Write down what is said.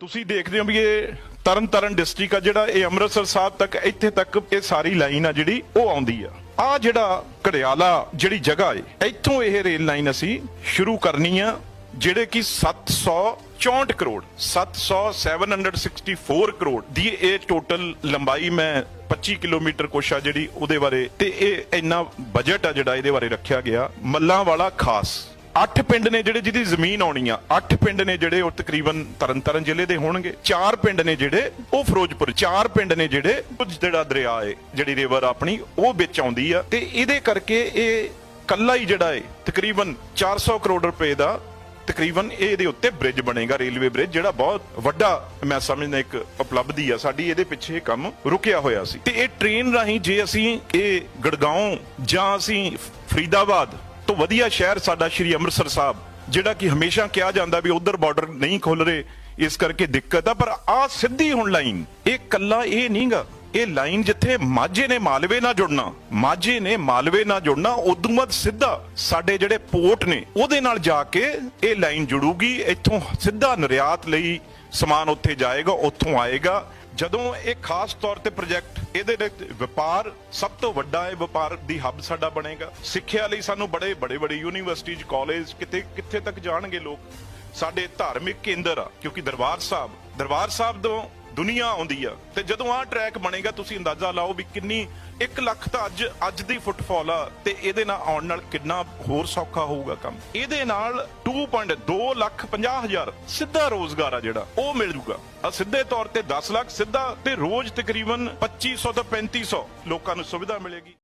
ਤੁਸੀਂ ਦੇਖਦੇ ਹੋ ਵੀ ਇਹ ਤਰਨ ਤਾਰਨ ਡਿਸਟ੍ਰਿਕਟ ਆ ਜਿਹੜਾ ਇਹ ਅੰਮ੍ਰਿਤਸਰ ਸਾਹਿਬ ਤੱਕ, ਇੱਥੇ ਤੱਕ ਇਹ ਸਾਰੀ ਲਾਈਨ ਆ ਜਿਹੜੀ ਉਹ ਆਉਂਦੀ ਆ। ਆ ਜਿਹੜਾ ਘੜਿਆਲਾ ਜਿਹੜੀ ਜਗ੍ਹਾ ਏ, ਇੱਥੋਂ ਇਹ ਰੇਲ ਲਾਈਨ ਅਸੀਂ ਸ਼ੁਰੂ ਕਰਨੀ ਆ, ਜਿਹੜੇ ਕਿ 764 ਕਰੋੜ 764 ਕਰੋੜ ਦੀ ਇਹ ਟੋਟਲ ਲੰਬਾਈ ਮੈਂ 25 ਕਿਲੋਮੀਟਰ ਕੋਸ਼ਾ ਜਿਹੜੀ ਉਹਦੇ ਬਾਰੇ। ਤੇ ਇਹ ਇੰਨਾ ਬਜਟ ਆ ਜਿਹੜਾ ਇਹਦੇ ਬਾਰੇ ਰੱਖਿਆ ਗਿਆ, ਮੱਲਾਂ ਵਾਲਾ ਖਾਸ। ਅੱਠ ਪਿੰਡ ਨੇ ਜਿਹੜੇ ਜਿਹਦੀ ਜ਼ਮੀਨ ਆਉਣੀ ਆ, ਅੱਠ ਪਿੰਡ ਨੇ ਜਿਹੜੇ ਉਹ ਤਕਰੀਬਨ ਤਰਨਤਾਰਨ ਜ਼ਿਲ੍ਹੇ ਦੇ ਹੋਣਗੇ, ਚਾਰ ਪਿੰਡ ਨੇ ਜਿਹੜੇ ਉਹ ਫਿਰੋਜ਼ਪੁਰ, ਚਾਰ ਪਿੰਡ ਨੇ ਜਿਹੜੇ ਜਿਹੜਾ ਦਰਿਆ ਏ, ਜਿਹੜੀ ਰਿਵਰ ਆਪਣੀ, ਉਹ ਵਿੱਚ ਆਉਂਦੀ ਆ ਤੇ ਇਹਦੇ ਕਰਕੇ ਇਹ ਕੱਲਾ ਹੀ ਜਿਹੜਾ ਏ, ਤਕਰੀਬਨ 400 ਕਰੋੜ ਰੁਪਏ ਦਾ ਤਕਰੀਬਨ ਇਹਦੇ ਉੱਤੇ ਬ੍ਰਿਜ ਬਣੇਗਾ ਰੇਲਵੇ ਬ੍ਰਿਜ ਜਿਹੜਾ ਬਹੁਤ ਵੱਡਾ ਮੈਂ ਸਮਝਦਾ ਇੱਕ ਉਪਲਬਧੀ ਆ, ਸਾਡੀ ਇਹਦੇ ਪਿੱਛੇ ਕੰਮ ਰੁਕਿਆ ਹੋਇਆ ਸੀ। ਤੇ ਇਹ ਟ੍ਰੇਨ ਰਾਹੀਂ ਜੇ ਅਸੀਂ ਇਹ ਗੜਗਾਉਂ ਜਾਂ ਅਸੀਂ ਫਰੀਦਾਬਾਦ ਤੋਂ ਵਧੀਆ ਸ਼ਹਿਰ ਸਾਡਾ ਸ਼੍ਰੀ ਅੰਮ੍ਰਿਤਸਰ ਸਾਹਿਬ, ਜਿਹੜਾ ਕਿ ਹਮੇਸ਼ਾ ਕਿਹਾ ਜਾਂਦਾ ਵੀ ਉਧਰ ਬਾਰਡਰ ਨਹੀਂ ਖੁੱਲ ਰਹੇ, ਇਸ ਕਰਕੇ ਦਿੱਕਤ ਆ। ਪਰ ਆ ਸਿੱਧੀ ਹੁਣ ਲਾਈਨ ਇਹ ਕੱਲਾ ਇਹ ਨਹੀਂਗਾ। ਇਹ ਲਾਈਨ ਜਿੱਥੇ ਮਾਝੇ ਨੇ ਮਾਲਵੇ ਨਾਲ ਜੁੜਨਾ, ਮਾਝੇ ਨੇ ਮਾਲਵੇ ਨਾਲ ਜੁੜਨਾ, ਉਦੋਂ ਬਾਅਦ ਸਿੱਧਾ ਸਾਡੇ ਜਿਹੜੇ ਪੋਰਟ ਨੇ, ਉਹਦੇ ਨਾਲ ਜਾ ਕੇ ਇਹ ਲਾਈਨ ਜੁੜੂਗੀ, ਇੱਥੋਂ ਸਿੱਧਾ ਨਿਰਯਾਤ ਲਈ ਸਮਾਨ ਉੱਥੇ ਜਾਏਗਾ, ਉੱਥੋਂ ਆਏਗਾ। ਜਦੋਂ ਇਹ ਖਾਸ ਤੌਰ ਤੇ ਪ੍ਰੋਜੈਕਟ ਇਹਦੇ ਵਿੱਚ ਵਪਾਰ ਸਭ ਤੋਂ ਵੱਡਾ ਹੈ ਵਪਾਰ ਦੀ ਹੱਬ ਸਾਡਾ ਬਣੇਗਾ। ਸਿੱਖਿਆ ਲਈ ਸਾਨੂੰ ਬੜੇ ਬੜੇ ਬੜੇ ਯੂਨੀਵਰਸਿਟੀਜ਼ ਕਾਲਜ ਕਿਤੇ, ਕਿੱਥੇ ਤੱਕ ਜਾਣਗੇ ਲੋਕ? ਸਾਡੇ ਧਾਰਮਿਕ ਕੇਂਦਰ ਆ, ਕਿਉਂਕਿ ਦਰਬਾਰ ਸਾਹਿਬ ਦਰਬਾਰ ਸਾਹਿਬ ਤੋਂ ਦੁਨੀਆ ਆਉਂਦੀ ਆ। ਤੇ ਜਦੋਂ ਆਹ ਟਰੈਕ ਬਣੇਗਾ, ਤੁਸੀਂ ਅੰਦਾਜ਼ਾ ਲਾਓ ਵੀ ਕਿੰਨੀ 1 ਲੱਖ ਤਾਂ ਅੱਜ ਅੱਜ ਦੀ ਫੁੱਟਫਾਲ ਆ, ਤੇ ਇਹਦੇ ਨਾਲ ਆਉਣ ਨਾਲ ਕਿੰਨਾ ਹੋਰ ਸੌਖਾ ਹੋਊਗਾ ਕੰਮ। ਇਹਦੇ ਨਾਲ 2.2 ਲੱਖ 50 ਹਜ਼ਾਰ ਸਿੱਧਾ ਰੋਜ਼ਗਾਰ ਆ ਜਿਹੜਾ, ਉਹ ਮਿਲ ਜੂਗਾ। ਆ ਸਿੱਧੇ ਤੌਰ ਤੇ 10 ਲੱਖ ਸਿੱਧਾ ਤੇ ਰੋਜ਼ ਤਕਰੀਬਨ 2500 ਤੋਂ 3500 ਲੋਕਾਂ ਨੂੰ ਸੁਵਿਧਾ ਮਿਲੇਗੀ।